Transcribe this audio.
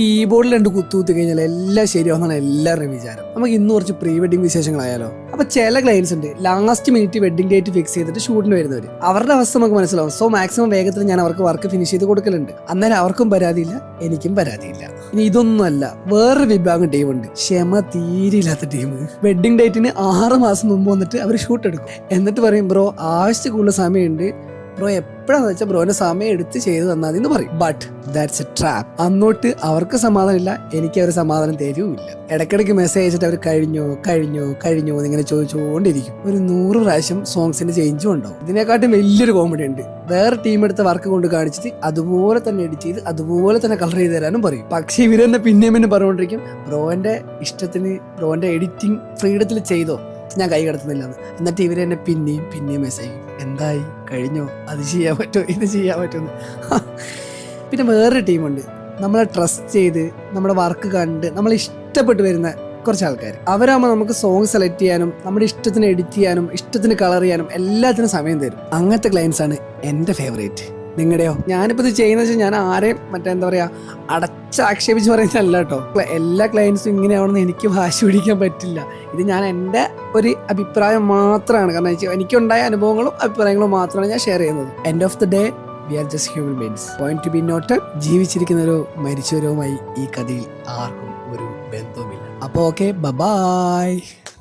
കീബോർഡിൽ രണ്ട് കുത്തു കുത്തി കഴിഞ്ഞാൽ എല്ലാം ശരിയാവുന്നതാണ് എല്ലാവരുടെയും വിചാരം. നമുക്ക് ഇന്ന് കുറച്ച് പ്രീ വെഡിങ് വിശേഷങ്ങളായാലോ? അപ്പൊ ചില ക്ലയൻസ് ഉണ്ട്. Last minute wedding date fix ചെയ്തിട്ട് ഷൂട്ടിന് വരുന്നവർ അവരുടെ അവസ്ഥ നമുക്ക് മനസ്സിലാവും. സോ മാക്സിമം വേഗത്തിൽ ഞാൻ അവർക്ക് വർക്ക് ഫിനിഷ് ചെയ്ത് കൊടുക്കലുണ്ട്. അന്നേരം അവർക്കും പരാതിയില്ല എനിക്കും പരാതിയില്ല. ഇനി ഇതൊന്നുമല്ല വേറൊരു വിഭാഗം ടീം ഉണ്ട്. ക്ഷമ തീരില്ലാത്ത ടീം വെഡിങ് ഡേറ്റിന് ആറ് മാസം മുമ്പ് വന്നിട്ട് അവർ ഷൂട്ട് എടുക്കും. എന്നിട്ട് പറയും ബ്രോ ആവശ്യത്തിൽ കൂടുതൽ സമയമുണ്ട്. ബ്രോ എപ്പോഴാന്ന് വെച്ചാൽ ബ്രോന്റെ സമയം എടുത്ത് ചെയ്തു തന്നാൽ എന്ന് പറയും. ബട്ട് ദാറ്റ്സ് എ ട്രാപ്പ് അന്നോട്ട് അവർക്ക് സമാധാനമില്ല എനിക്ക് അവർ സമാധാനം തരുമില്ല ഇടയ്ക്കിടയ്ക്ക് മെസ്സേജ് അയച്ചിട്ട് അവർ കഴിഞ്ഞോ കഴിഞ്ഞോ കഴിഞ്ഞോ എന്നിങ്ങനെ ചോദിച്ചുകൊണ്ടിരിക്കും. ഒരു നൂറ് പ്രാവശ്യം സോങ്സിന്റെ ചേഞ്ചും ഉണ്ടാവും. ഇതിനെക്കാട്ടും വലിയൊരു കോമഡി ഉണ്ട്. വേറെ ടീം എടുത്ത വർക്ക് കൊണ്ട് കാണിച്ചിട്ട് അതുപോലെ തന്നെ എഡിറ്റ് ചെയ്ത് അതുപോലെ തന്നെ കളർ ചെയ്ത് തരാനും പറയും. പക്ഷേ ഇവരെന്നെ പിന്നെയും പിന്നെ പറഞ്ഞുകൊണ്ടിരിക്കും ബ്രോന്റെ ഇഷ്ടത്തിന് ബ്രോന്റെ എഡിറ്റിംഗ് ഫ്രീഡത്തിൽ ചെയ്തോ? ഞാൻ കൈ കടത്തുന്നില്ല എന്ന് എന്നിട്ട് ഇവർ എന്നെ പിന്നെയും പിന്നെയും മെസ്സേജ് എന്തായി? കഴിഞ്ഞോ? അത് ചെയ്യാൻ പറ്റുമോ? ഇത് ചെയ്യാൻ പറ്റുമോ? പിന്നെ വേറൊരു ടീമുണ്ട് നമ്മളെ ട്രസ്റ്റ് ചെയ്ത് നമ്മുടെ വർക്ക് കണ്ട് നമ്മൾ ഇഷ്ടപ്പെട്ട് വരുന്ന കുറച്ച് ആൾക്കാർ അവരാകുമ്പോൾ നമുക്ക് സോങ് സെലക്ട് ചെയ്യാനും നമ്മുടെ ഇഷ്ടത്തിന് എഡിറ്റ് ചെയ്യാനും ഇഷ്ടത്തിന് കളർ ചെയ്യാനും എല്ലാത്തിനും സമയം തരും. അങ്ങനത്തെ ക്ലയൻസാണ് എന്റെ ഫേവറേറ്റ് നിങ്ങളുടെയോ? ഞാനിപ്പോൾ ഇത് ചെയ്യുന്നത് വെച്ചാൽ ഞാൻ ആരെയും മറ്റേ എന്താ പറയുക അടച്ച് ആക്ഷേപിച്ച് പറയുന്നതല്ല കേട്ടോ. എല്ലാ ക്ലയൻസും ഇങ്ങനെയാവണമെന്ന് എനിക്ക് ഭാഷ പിടിക്കാൻ പറ്റില്ല. ഇത് ഞാൻ എന്റെ ഒരു അഭിപ്രായം മാത്രമാണ്. കാരണം എനിക്കുണ്ടായ അനുഭവങ്ങളും അഭിപ്രായങ്ങളും മാത്രമാണ് ഞാൻ ഷെയർ ചെയ്യുന്നത്. End of the day we are just human beings point to be note ജീവിച്ചിരിക്കുന്നവരോ മരിച്ചവരുമായി ഈ കഥയിൽ ആർക്കും ഒരു ബന്ധവുമില്ല. അപ്പോൾ ഓക്കെ ബൈ